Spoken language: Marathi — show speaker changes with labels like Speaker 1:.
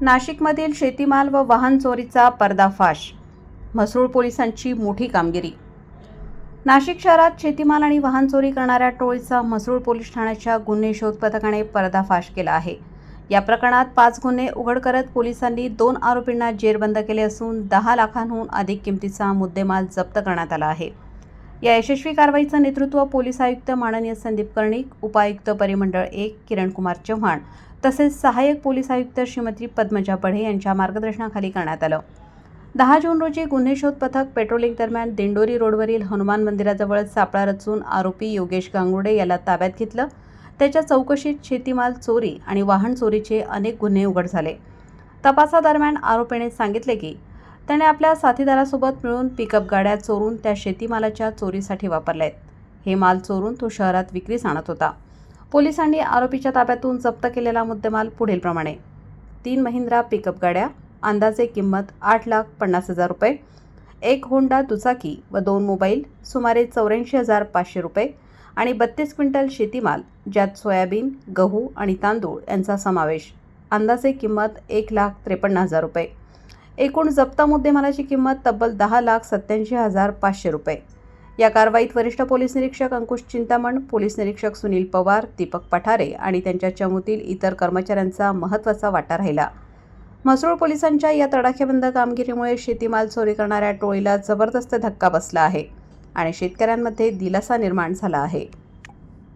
Speaker 1: नाशिकमधील शेतीमाल व वाहन चोरीचा पर्दाफाश. म्हसरूळ पोलिसांची मोठी कामगिरी. नाशिक शहरात शेतीमाल आणि वाहन चोरी करणाऱ्या टोळीचा म्हसरूळ पोलीस ठाण्याच्या गुन्हे शोध पथकाने पर्दाफाश केला आहे. या प्रकरणात पाच गुन्हे उघड करत पोलिसांनी दोन आरोपींना जेरबंद केले असून दहा लाखांहून अधिक किमतीचा मुद्देमाल जप्त करण्यात आला आहे. या यशस्वी कारवाईचं नेतृत्व पोलीस आयुक्त माननीय संदीप कर्णिक उपायुक्त परिमंडळ एक किरणकुमार चव्हाण तसेच सहाय्यक पोलीस आयुक्त श्रीमती पद्मजा बढे यांच्या मार्गदर्शनाखाली करण्यात आलं. दहा जून रोजी गुन्हे शोध पथक पेट्रोलिंग दरम्यान दिंडोरी रोडवरील हनुमान मंदिराजवळ सापळा रचून आरोपी योगेश गांगुडे याला ताब्यात घेतलं. त्याच्या चौकशीत शेतीमाल चोरी आणि वाहन चोरीचे अनेक गुन्हे उघड झाले. तपासादरम्यान आरोपीने सांगितले की त्याने आपल्या साथीदारासोबत मिळून पिकअप गाड्या चोरून त्या शेतीमालाच्या चोरीसाठी वापरल्या आहेत हे माल चोरून तो शहरात विक्रीस आणत होता. पोलिसांनी आरोपीच्या ताब्यातून जप्त केलेला मुद्देमाल पुढीलप्रमाणे. तीन महिंद्रा पिकअप गाड्या अंदाजे किंमत आठ लाख पन्नास हजार रुपये एक होंडा दुचाकी व दोन मोबाईल सुमारे चौऱ्याऐंशी हजार पाचशे रुपये आणि बत्तीस क्विंटल शेतीमाल ज्यात सोयाबीन गहू आणि तांदूळ यांचा समावेश. अंदाजे किंमत एक लाख त्रेपन्न हजार रुपये. एकूण जप्त मुद्देमालाची किंमत तब्बल दहा लाख सत्याऐंशी हजार पाचशे रुपये. या कारवाईत वरिष्ठ पोलीस निरीक्षक अंकुश चिंतामण पोलीस निरीक्षक सुनील पवार दीपक पठारे आणि त्यांच्या चमूतील इतर कर्मचाऱ्यांचा महत्त्वाचा वाटा राहिला. म्हसरूळ पोलिसांच्या या तडाखेबंद कामगिरीमुळे शेतीमाल चोरी करणाऱ्या टोळीला जबरदस्त धक्का बसला आहे आणि शेतकऱ्यांमध्ये दिलासा निर्माण झाला आहे.